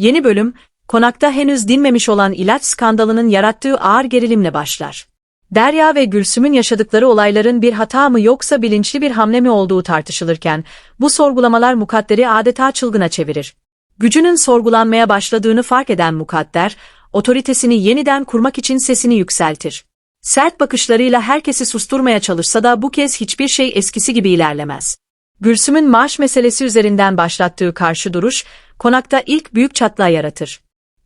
Yeni bölüm, konakta henüz dinmemiş olan ilaç skandalının yarattığı ağır gerilimle başlar. Derya ve Gülsüm'ün yaşadıkları olayların bir hata mı yoksa bilinçli bir hamle mi olduğu tartışılırken, bu sorgulamalar mukadderi adeta çılgına çevirir. Gücünün sorgulanmaya başladığını fark eden mukadder, otoritesini yeniden kurmak için sesini yükseltir. Sert bakışlarıyla herkesi susturmaya çalışsa da bu kez hiçbir şey eskisi gibi ilerlemez. Gülsüm'ün maaş meselesi üzerinden başlattığı karşı duruş, konakta ilk büyük çatlağı yaratır.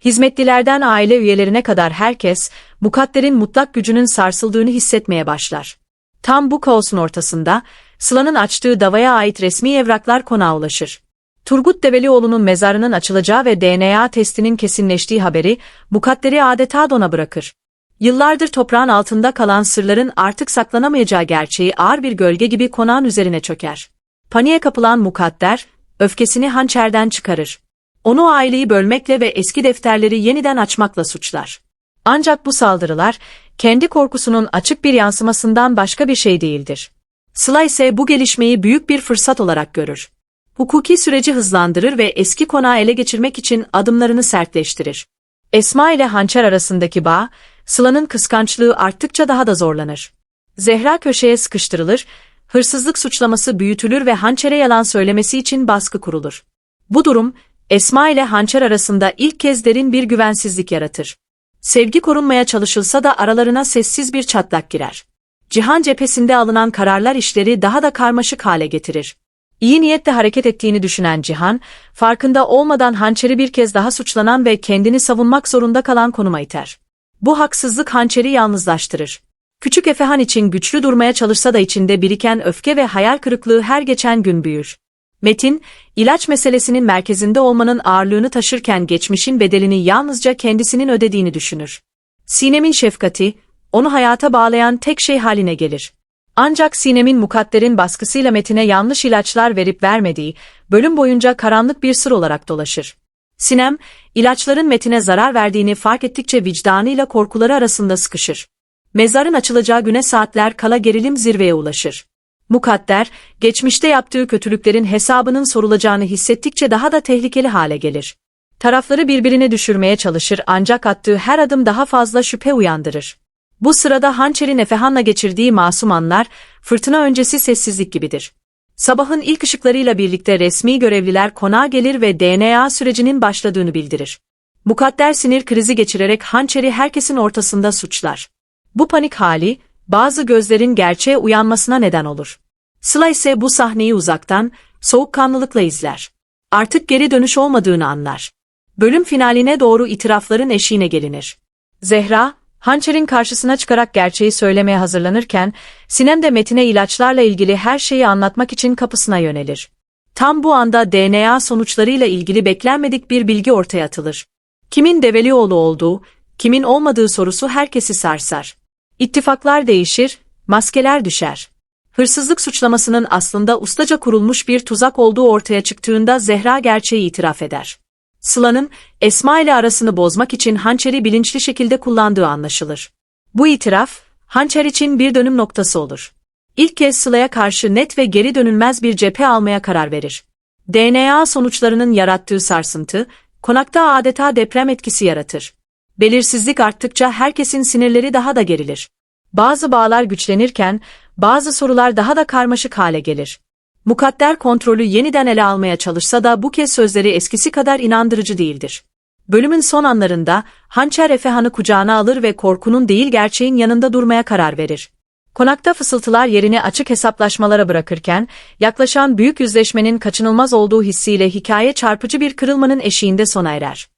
Hizmetlilerden aile üyelerine kadar herkes, mukadderin mutlak gücünün sarsıldığını hissetmeye başlar. Tam bu kaosun ortasında, Sıla'nın açtığı davaya ait resmi evraklar konağa ulaşır. Turgut Develioğlu'nun mezarının açılacağı ve DNA testinin kesinleştiği haberi, mukadderi adeta dona bırakır. Yıllardır toprağın altında kalan sırların artık saklanamayacağı gerçeği ağır bir gölge gibi konağın üzerine çöker. Paniğe kapılan mukadder, öfkesini hançerden çıkarır. Onu aileyi bölmekle ve eski defterleri yeniden açmakla suçlar. Ancak bu saldırılar, kendi korkusunun açık bir yansımasından başka bir şey değildir. Sıla ise bu gelişmeyi büyük bir fırsat olarak görür. Hukuki süreci hızlandırır ve eski konağı ele geçirmek için adımlarını sertleştirir. Esma ile Hançer arasındaki bağ, Sıla'nın kıskançlığı arttıkça daha da zorlanır. Zehra köşeye sıkıştırılır, hırsızlık suçlaması büyütülür ve Hançer'e yalan söylemesi için baskı kurulur. Bu durum, Esma ile Hançer arasında ilk kez derin bir güvensizlik yaratır. Sevgi korunmaya çalışılsa da aralarına sessiz bir çatlak girer. Cihan cephesinde alınan kararlar işleri daha da karmaşık hale getirir. İyi niyetle hareket ettiğini düşünen Cihan, farkında olmadan hançeri bir kez daha suçlanan ve kendini savunmak zorunda kalan konuma iter. Bu haksızlık hançeri yalnızlaştırır. Küçük Efehan için güçlü durmaya çalışsa da içinde biriken öfke ve hayal kırıklığı her geçen gün büyür. Metin, ilaç meselesinin merkezinde olmanın ağırlığını taşırken geçmişin bedelini yalnızca kendisinin ödediğini düşünür. Sinem'in şefkati, onu hayata bağlayan tek şey haline gelir. Ancak Sinem'in mukadderin baskısıyla Metin'e yanlış ilaçlar verip vermediği, bölüm boyunca karanlık bir sır olarak dolaşır. Sinem, ilaçların Metin'e zarar verdiğini fark ettikçe vicdanıyla korkuları arasında sıkışır. Mezarın açılacağı güne saatler kala gerilim zirveye ulaşır. Mukadder, geçmişte yaptığı kötülüklerin hesabının sorulacağını hissettikçe daha da tehlikeli hale gelir. Tarafları birbirine düşürmeye çalışır ancak attığı her adım daha fazla şüphe uyandırır. Bu sırada hançerin Efehan'la geçirdiği masum anlar, fırtına öncesi sessizlik gibidir. Sabahın ilk ışıklarıyla birlikte resmi görevliler konağa gelir ve DNA sürecinin başladığını bildirir. Mukadder sinir krizi geçirerek hançeri herkesin ortasında suçlar. Bu panik hali, bazı gözlerin gerçeğe uyanmasına neden olur. Sıla ise bu sahneyi uzaktan, soğukkanlılıkla izler. Artık geri dönüş olmadığını anlar. Bölüm finaline doğru itirafların eşiğine gelinir. Zehra, Hançer'in karşısına çıkarak gerçeği söylemeye hazırlanırken, Sinem de Metin'e ilaçlarla ilgili her şeyi anlatmak için kapısına yönelir. Tam bu anda DNA sonuçlarıyla ilgili beklenmedik bir bilgi ortaya atılır. Kimin Develioğlu olduğu, kimin olmadığı sorusu herkesi sarsar. İttifaklar değişir, maskeler düşer. Hırsızlık suçlamasının aslında ustaca kurulmuş bir tuzak olduğu ortaya çıktığında Zehra gerçeği itiraf eder. Sıla'nın Esma ile arasını bozmak için hançeri bilinçli şekilde kullandığı anlaşılır. Bu itiraf, hançer için bir dönüm noktası olur. İlk kez Sıla'ya karşı net ve geri dönülmez bir cephe almaya karar verir. DNA sonuçlarının yarattığı sarsıntı, konakta adeta deprem etkisi yaratır. Belirsizlik arttıkça herkesin sinirleri daha da gerilir. Bazı bağlar güçlenirken, bazı sorular daha da karmaşık hale gelir. Mukadder kontrolü yeniden ele almaya çalışsa da bu kez sözleri eskisi kadar inandırıcı değildir. Bölümün son anlarında Hançer Efehan'ı kucağına alır ve korkunun değil gerçeğin yanında durmaya karar verir. Konakta fısıltılar yerini açık hesaplaşmalara bırakırken, yaklaşan büyük yüzleşmenin kaçınılmaz olduğu hissiyle hikaye çarpıcı bir kırılmanın eşiğinde sona erer.